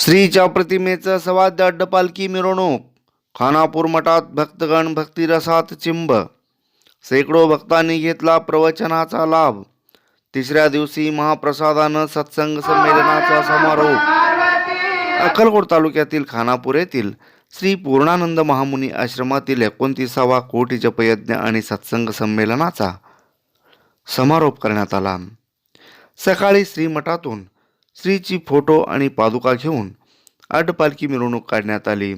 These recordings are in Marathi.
श्रीच्या प्रतिमेचं सवाद्य अड्डपालखी मिरवणूक खानापूर मठात भक्तगण भक्तिरसात चिंब शेकडो भक्तांनी घेतला प्रवचनाचा लाभ. तिसऱ्या दिवशी महाप्रसादानं सत्संग संमेलनाचा समारोप. अक्कलकोट तालुक्यातील खानापूर येथील श्री पूर्णानंद महामुनी आश्रमातील एकोणतीसावा कोटी जपयज्ञ आणि सत्संग संमेलनाचा समारोप करण्यात आला. सकाळी श्रीमठातून स्त्रीची फोटो आणि पादुका घेऊन आडपालखी मिरवणूक काढण्यात आली.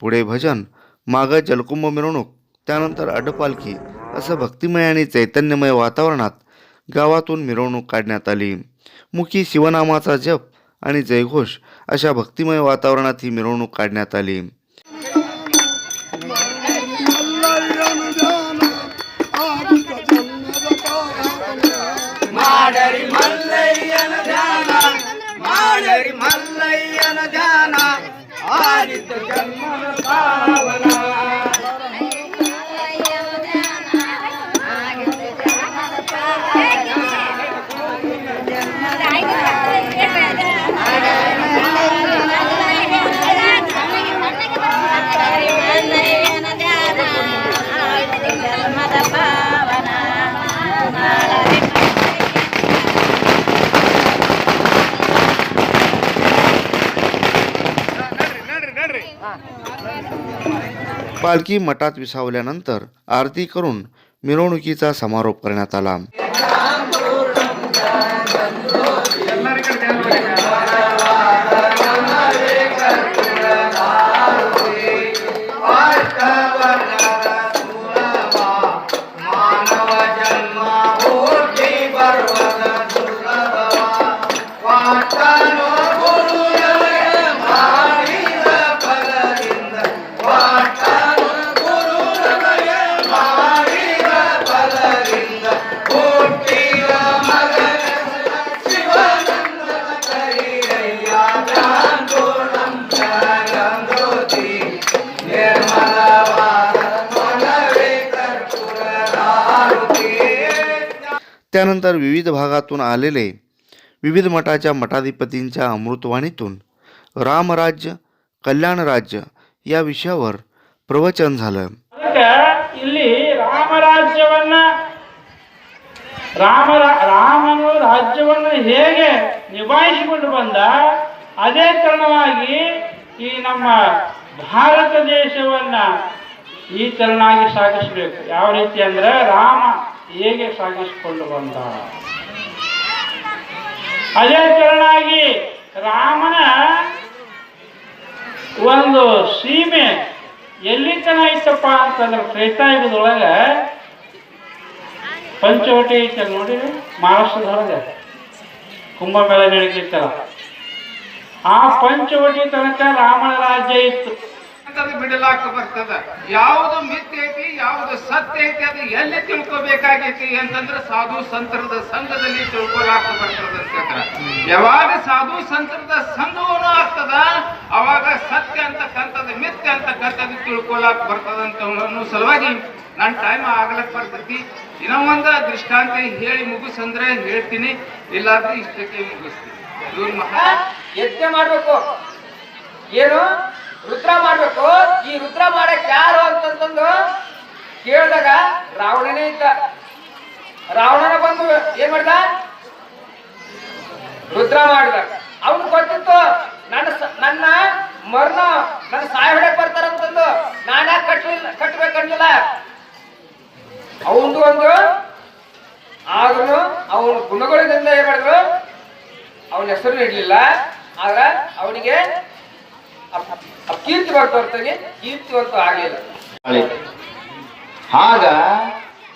पुढे भजन माग जलकुंभ मिरवणूक त्यानंतर अडपालखी असं भक्तिमय आणि चैतन्यमय वातावरणात गावातून मिरवणूक काढण्यात आली. मुखी शिवनामाचा जप आणि जयघोष अशा भक्तिमय वातावरणात ही मिरवणूक काढण्यात आली. माडरी पांढरी मल्लयन ध्याना आदित जन्म पावना. पालखी मठात विसावल्यानंतर आरती करून मिरवणुकीचा समारोप करण्यात आला. त्यानंतर विविध भागातून आलेले विविध मठाच्या मठाधिपतींच्या अमृतवाणीतून रामराज्य कल्याण राज्य या विषयावर प्रवचन झालं ಅದಕ್ಕೆ ಇಲ್ಲಿ ರಾಮರಾಜ್ಯವನ್ನ ರಾಮ ರಾಮನು ರಾಜ್ಯವನ್ನು ಹೇಗೆ ನಿಭಾಯಿಸಿಕೊಂಡು ಬಂದ ಅದೇ ತರನಾಗಿ ಈ ನಮ್ಮ ಭಾರತ ದೇಶವನ್ನ ಈ ತರನಾಗಿ ಸಾಗಿಸಬೇಕು ಯಾವ ರೀತಿ ಅಂದ್ರೆ ರಾಮ ಹೇಗೆ ಸಾಗಿಸಿಕೊಂಡು ಬಂದ? ಅದೇ ತೆರನಾಗಿ ರಾಮನ ಒಂದು ಸೀಮೆ ಎಲ್ಲಿ ತನ ಐತಪ್ಪ ಅಂತಂದ್ರೆ ತ್ರೇತಾಯುಗದೊಳಗೆ ಪಂಚವಟಿ ಐತೆ ನೋಡಿ, ಮಹಾರಾಷ್ಟ್ರದೊಳಗೆ ಕುಂಭಮೇಳ ನಡೀತಿತ್ತಲ್ಲ ಆ ಪಂಚವಟಿ ತನಕ ರಾಮನ ರಾಜ್ಯ ಇತ್ತು. ಬಿಡಲಾಕ ಬರ್ತದ ಯಾವುದು ಯಾವುದು ಸತ್ಯ ಐತಿ, ಅದು ಎಲ್ಲಿ ತಿಳ್ಕೋಬೇಕಾಗೈತಿ ಅಂತಂದ್ರೆ ಸಾಧು ಸಂತರದ ಸಂಘದಲ್ಲಿ ತಿಳ್ಕೊಲಾಕ ಬರ್ತದ ಯಾವಾಗ ಸಾಧು ಸಂತರದ ಸಂಘವನ್ನು ಆಗ್ತದ, ಅವಾಗ ಸತ್ಯ ಅಂತಕ್ಕಂಥದ್ದು ಮಿಥ್ಯ ಅಂತಕ್ಕಂಥದ್ದು ತಿಳ್ಕೊಲಾಕ ಬರ್ತದ ಅಂತ ಅನ್ನೋ ಸಲುವಾಗಿ ನನ್ನ ಟೈಮ್ ಆಗ್ಲಕ್ ಬರ್ತೈತಿ. ಇನ್ನೂ ಒಂದ ದೃಷ್ಟಾಂತ ಹೇಳಿ ಮುಗಿಸಂದ್ರೆ ಹೇಳ್ತೀನಿ, ಇಲ್ಲಾಂದ್ರೆ ಇಷ್ಟಕ್ಕೆ ಮುಗಿಸ್ತೀನಿ. ಯಜ್ಞ ಮಾಡ್ಬೇಕು. ಏನು? ರುದ್ರ ಮಾಡ್ಬೇಕು. ಈ ರುದ್ರ ಮಾಡಕ್ ಯಾರು ಅಂತಂದು ಕೇಳಿದಾಗ ರಾವಣನೇ ಇದ್ದ. ರಾವಣನ ಬಂದು ಏನ್ ಮಾಡ್ದ? ರುದ್ರ ಮಾಡಿದ. ಅವನು ಗೊತ್ತಿತ್ತು, ನನ್ನ ನನ್ನ ಮರಣ, ನನ್ನ ಸಾಯ ಹೊಡೆ ಬರ್ತಾರಂತಂದು ನಾನ ಕಟ್ಟಲಿಲ್ಲ ಕಟ್ಬೇಕನ್ಲಿಲ್ಲ ಅವನದು ಒಂದು, ಆದ್ರೂ ಅವನ ಗುಣಗಳಿಂದ ಏನ್ ಮಾಡಿದ್ರು, ಅವನ ಹೆಸರು ಇಡ್ಲಿಲ್ಲ. ಆದ್ರ ಅವನಿಗೆ ಕೀರ್ತಿ ಬರ್ತಾ ಕೀರ್ತಿ ಕೀರ್ತಿವಂತ ಆಗಲಿಲ್ಲ. ಆಗ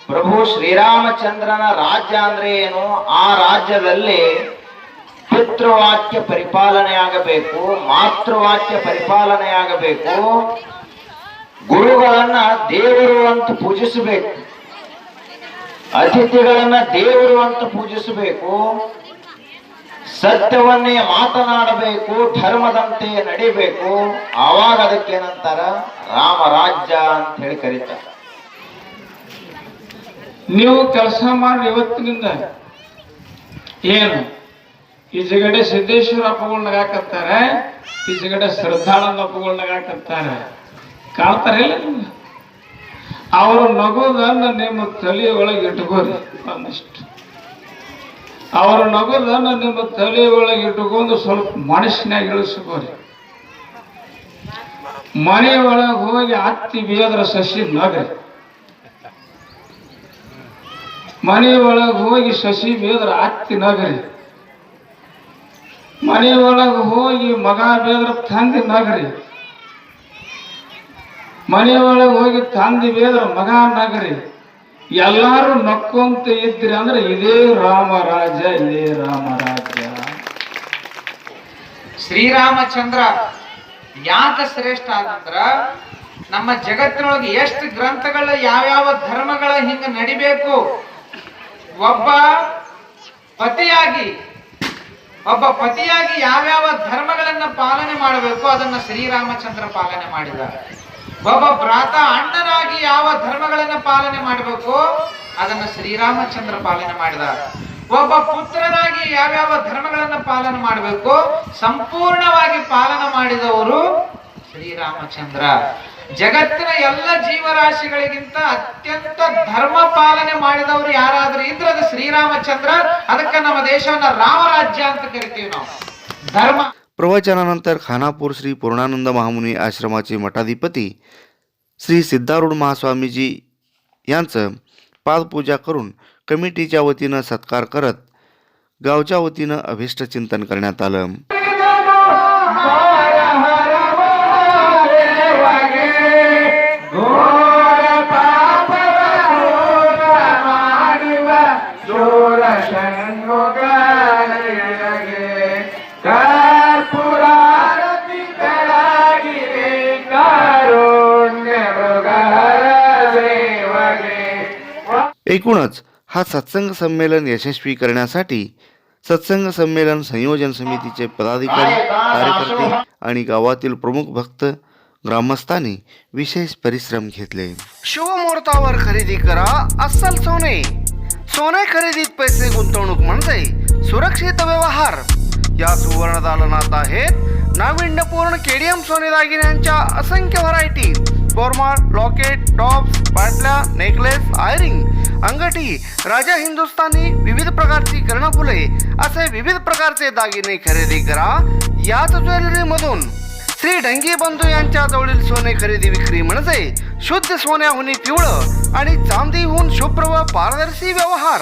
ಪ್ರಭು ಶ್ರೀರಾಮಚಂದ್ರನ ರಾಜ್ಯ ಅಂದ್ರೆ ಏನು? ಆ ರಾಜ್ಯದಲ್ಲಿ ಪಿತೃವಾಕ್ಯ ಪರಿಪಾಲನೆಯಾಗಬೇಕು, ಮಾತೃವಾಕ್ಯ ಪರಿಪಾಲನೆಯಾಗಬೇಕು. ಗುರುಗಳನ್ನ ದೇವರು ಅಂತ ಪೂಜಿಸಬೇಕು. ಅತಿಥಿಗಳನ್ನ ದೇವರು ಅಂತ ಪೂಜಿಸಬೇಕು. ಸತ್ಯವನ್ನೇ ಮಾತನಾಡಬೇಕು, ಧರ್ಮದಂತೆ ನಡಿಬೇಕು. ಆವಾಗ ಅದಕ್ಕೇನಂತಾರ ರಾಮರಾಜ್ಯ ಅಂತ ಹೇಳಿ ಕರೀತಾರೆ. ನೀವು ಕೆಲಸ ಮಾಡಿ ಇವತ್ತಿನಿಂದ ಏನು? ಈ ಜಗಡೆ ಸಿದ್ದೇಶ್ವರ ಅಪ್ಪಗಳು ನಗಾಕತ್ತಾರೆ ಜಗಡೆ ಕಡೆ ಶ್ರದ್ಧಾಳ ನಗುಗಳನ್ನಾಗತ್ತಾರೆ ಕಾಣ್ತಾರಿಲ್ಲ ನಿಮ್ಗೆ? ಅವರು ನಗುದನ್ನು ನಿಮ್ಮ ತಲೆಯ ಒಳಗೆ ಇಟ್ಕೋರಿ ಒಂದಿಷ್ಟು. ಅವರ ನಗುದನ್ನು ನಿಮ್ಮ ತಲೆಯ ಒಳಗೆ ಇಟ್ಕೊಂಡು ಸ್ವಲ್ಪ ಮನುಷ್ಯನಾಗಿ ಇಳಿಸ್ಕೋರಿ. ಮನೆ ಒಳಗೆ ಹೋಗಿ ಹತ್ತಿ ಬೇದ್ರ ಸಸಿ ನಗ್ರಿ. ಮನೆ ಒಳಗೆ ಹೋಗಿ ಸಸಿ ಬೇದ್ರ ಅತ್ತಿ ನಗರಿ. ಮನೆ ಒಳಗೆ ಹೋಗಿ ಮಗ ಬೇದ್ರ ತಂದೆ ನಗರಿ. ಮನೆ ಒಳಗೆ ಹೋಗಿ ತಂದೆ ಬೇದ್ರ ಮಗ ನಗರಿ. ಎಲ್ಲರೂ ನಕ್ಕೊಂತ ಇದ್ರಿ ಅಂದ್ರೆ ಇದೇ ರಾಮರಾಜ, ಇದೇ ರಾಮರಾಜ್ಯ ಶ್ರೀರಾಮಚಂದ್ರ ಯಾಕ ಶ್ರೇಷ್ಠ ಅಂತಂದ್ರ ನಮ್ಮ ಜಗತ್ತಿನೊಳಗೆ ಎಷ್ಟು ಗ್ರಂಥಗಳ ಯಾವ್ಯಾವ ಧರ್ಮಗಳ ಹಿಂಗ ನಡಿಬೇಕು ಒಬ್ಬ ಪತಿಯಾಗಿ ಒಬ್ಬ ಪತಿಯಾಗಿ ಯಾವ್ಯಾವ ಧರ್ಮಗಳನ್ನ ಪಾಲನೆ ಮಾಡಬೇಕು, ಅದನ್ನ ಶ್ರೀರಾಮಚಂದ್ರ ಪಾಲನೆ ಮಾಡಿದ ಒಬ್ಬ ಭ್ರಾತ ಅಣ್ಣನಾಗಿ ಯಾವ ಧರ್ಮಗಳನ್ನ ಪಾಲನೆ ಮಾಡಬೇಕು, ಅದನ್ನ ಶ್ರೀರಾಮಚಂದ್ರ ಪಾಲನೆ ಮಾಡಿದ ಒಬ್ಬ ಪುತ್ರನಾಗಿ ಯಾವ್ಯಾವ ಧರ್ಮಗಳನ್ನ ಪಾಲನೆ ಮಾಡಬೇಕು, ಸಂಪೂರ್ಣವಾಗಿ ಪಾಲನೆ ಮಾಡಿದವರು ಶ್ರೀರಾಮಚಂದ್ರ. ಜಗತ್ತಿನ ಎಲ್ಲ ಜೀವರಾಶಿಗಳಿಗಿಂತ ಅತ್ಯಂತ ಧರ್ಮ ಪಾಲನೆ ಮಾಡಿದವರು ಯಾರಾದ್ರೂ ಇದ್ರೆ ಅದು ಶ್ರೀರಾಮಚಂದ್ರ ಅದಕ್ಕೆ ನಮ್ಮ ದೇಶವನ್ನ ರಾಮರಾಜ್ಯ ಅಂತ ಕರಿತೀವಿ ನಾವು ಧರ್ಮ प्रवचनानंतर खानापूर श्री पूर्णानंद महामुनी आश्रमाचे मठाधिपती श्री सिद्धारूढ महास्वामीजी यांचं पादपूजा करून कमिटीच्या वतीनं सत्कार करत गावच्या वतीनं अभिष्ट चिंतन करण्यात आलं एकूणच हा सत्संग संमेलन यशस्वी करण्यासाठी सत्संग संमेलन संयोजन समितीचे पदाधिकारी कार्यकर्ते आणि गावातील प्रमुख भक्त ग्रामस्थांनी विशेष परिश्रम घेतले. शुभमुहूर्तावर खरेदी करा अस्सल सोने. सोने खरेदीत पैसे गुंतवणूक म्हणजे सुरक्षित व्यवहार. या सुवर्ण दालनात आहेत नाविन्यपूर्ण केडीएम सोने दागिन्यांच्या असंख्य व्हरायटी बोरमार लॉकेट टॉप्स पाटल्या नेकलेस आयरिंग अंगठी राजा हिंदुस्थानी विविध प्रकारची कर्णफुले असे विविध प्रकारचे दागिने खरेदी करा. याच ज्वेलरी मधून श्री ढंगी बंधू यांच्या जवळील सोने खरेदी विक्री म्हणजे शुद्ध सोन्याहून पिवळं आणि चांदीहून शुभ्र व पारदर्शी व्यवहार.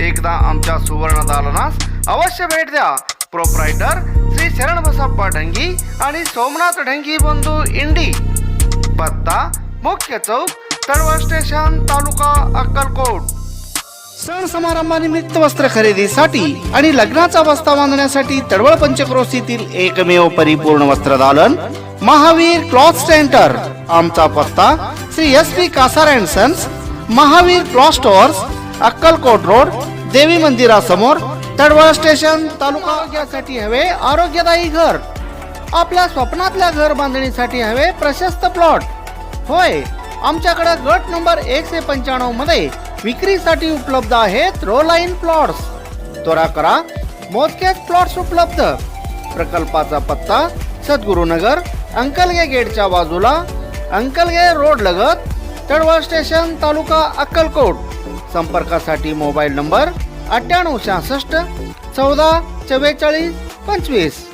एकदा आमच्या सुवर्ण दालनास अवश्य भेट द्या. प्रोप्रायटर श्री शरण बसप्पा ढंगी आणि सोमनाथ ढंगी बंधू इंडी. पत्ता मुख्य चौक तळवळ स्टेशन तालुका अक्कलकोट. सण समारंभानिमित्त वस्त्र खरेदीसाठी आणि लग्नाचा बस्ता बांधण्यासाठी तडवळ पंचक्रोशीतील एकमेव परिपूर्ण वस्त्र दालन महावीर क्लॉथ सेंटर आमचा पत्ता Shri S P Kasar and sons Mahavir cloth stores Akkalkot road देवी मंदिरासमोर तडवळ स्टेशन तालुका आरोग्यासाठी हवे आरोग्यदायी घर. आपल्या स्वप्नातल्या घर बांधणीसाठी हवे प्रशस्त प्लॉट. होय आमच्याकडे गट नंबर एकशे पंच्याण्णवमध्ये विक्रीसाठी उपलब्ध आहेत रोलाईन प्लॉट्स. त्वरा करा मोजक्याच प्लॉट्स उपलब्ध. प्रकल्पाचा पत्ता सद्गुरुनगर अंकलगे गेटच्या बाजूला अंकलगे रोड लगत तळवा स्टेशन तालुका अक्कलकोट. संपर्कासाठी मोबाईल नंबर अठ्ठ्याण्णव शहासष्ट चौदा चव्वेचाळीस पंचवीस.